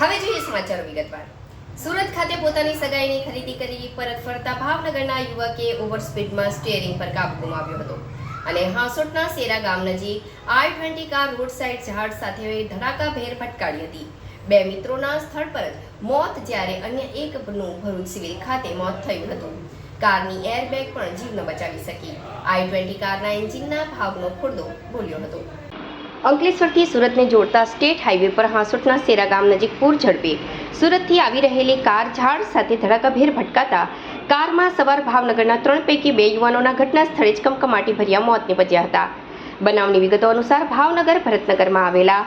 હવે જોઈએ સમાચારો વિગતવાર. સુરત ખાતે પોતાની સગાઈની ખરીદી કરી પરત ફરતા ભાવનગરના યુવકે ઓવરસ્પીડમાં સ્ટીયરિંગ પર કાબુ ગુમાવ્યો હતો. અને હાંસોટના સેરા ગામ નજીક I twenty car road side ઝાડ સાથે ધડાકાભેર ફટકારી હતી. બે મિત્રોના સ્થળ પર મોત જ્યારે અન્ય એકનું ભરૂચ સિવિલ ખાતે મોત થયું હતું. કારની એરબેગ પણ જીવન બચાવી શકી. આઈ ટ્વેન્ટી કારના એન્જિનના ભાગનો ખુરદો બોલ્યો હતો. અંકલેશ્વરથી સુરતને જોડતા સ્ટેટ હાઈવે પર હાંસોટના સેરા ગામ નજીક પૂર ઝડપે. સુરતથી આવી રહેલી કાર ઝાડ સાથે ધડાકાભેર ભટકાતા કારમાં સવાર ભાવનગરના ત્રણ પૈકી બે યુવાનોના ઘટના સ્થળે જ કમકમાટી ભર્યા મોત નિપજ્યા હતા. બનાવની વિગતો અનુસાર ભાવનગર, ભરતનગરમાં આવેલા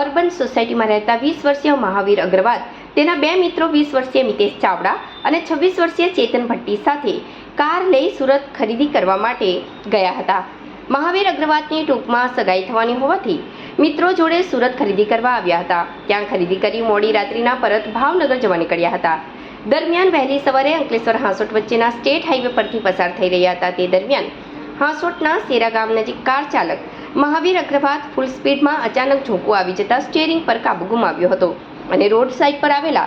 અર્બન સોસાયટીમાં રહેતા વીસ વર્ષીય મહાવીર અગ્રવાલ, તેના બે મિત્રો વીસ વર્ષીય મિતેશ ચાવડા અને છવ્વીસ વર્ષીય ચેતન ભટ્ટી સાથે કાર લઈ સુરત ખરીદી કરવા માટે ગયા હતા. મહાવીર અગ્રવાલની ટૂંકમાં સગાઈ થવાની હોવાથી મિત્રો જોડે સુરત ખરીદી કરવા આવ્યા હતા. ત્યાં ખરીદી કરી મોડી રાત્રિના પરત ભાવનગર જવા નીકળ્યા હતા. દરમિયાન વહેલી સવારે અંકલેશ્વર હાંસોટ વચ્ચેના સ્ટેટ હાઈવે પરથી પસાર થઈ રહ્યા હતા. તે દરમિયાન હાંસોટના સેરા ગામ નજીક કાર ચાલક મહાવીર અગ્રવાલ ફૂલ સ્પીડમાં અચાનક ઝોંકું આવી જતા સ્ટેરિંગ પર કાબુ ગુમાવ્યો હતો અને રોડ સાઈડ પર આવેલા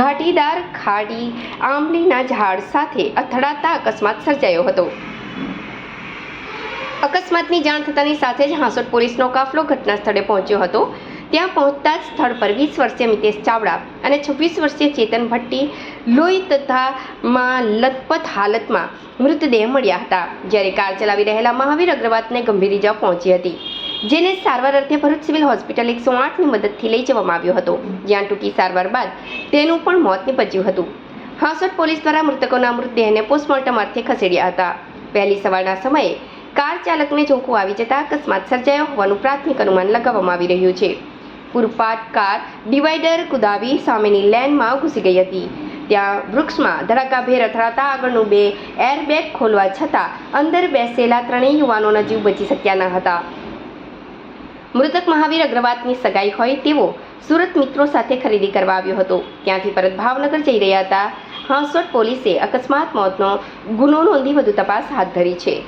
ઘાટીદાર ખાડી આંબલીના ઝાડ સાથે અથડાતા અકસ્માત સર્જાયો હતો. અકસ્માતની જાણ થતાની સાથે જ હાંસોટ પોલીસનો કાફલો ઘટના સ્થળે પહોંચ્યો હતો. ત્યાં પહોંચતા જ સ્થળ પર વીસ વર્ષીય મિતેશ ચાવડા અને છવ્વીસ વર્ષીય ચેતન ભટ્ટી લોહી તથા માં લથપથ હાલતમાં મૃતદેહ મળ્યા હતા, જ્યારે કાર ચલાવી રહેલા મહાવીર અગ્રવાતને ગંભીર ઇજા પહોંચી હતી, જેને સારવાર અર્થે ભરૂચ સિવિલ હોસ્પિટલ એકસો આઠની મદદથી લઈ જવામાં આવ્યો હતો. જ્યાં ટૂંકી સારવાર બાદ તેનું પણ મોત નિપજ્યું હતું. હાંસોટ પોલીસ દ્વારા મૃતકોના મૃતદેહને પોસ્ટમોર્ટમ અર્થે ખસેડ્યા હતા. પહેલી સવારના સમયે કાર ચાલકને ચોખ્ખું આવી જતા અકસ્માત સર્જાયો હોવાનું પ્રાથમિક અનુમાન લગાવવામાં આવી રહ્યું છે. પૂરપાટ કાર ડિવાઈડર કુદાવી સામેની લેનમાં ઘૂસી ગઈ હતી. ત્યાં વૃક્ષમાં ધડાકાભેર અથડાતા આગળનું બે એરબેગ ખોલવા છતાં અંદર બેસેલા ત્રણેય યુવાનોના જીવ બચી શક્યા ન હતા. મૃતક મહાવીર અગ્રવાતની સગાઈ હોય તેવો સુરત મિત્રો સાથે ખરીદી કરવા આવ્યો હતો. ત્યાંથી પરત ભાવનગર જઈ રહ્યા હતા. હાંસોટ પોલીસે અકસ્માત, મોતનો ગુનો નોંધી વધુ તપાસ હાથ ધરી છે.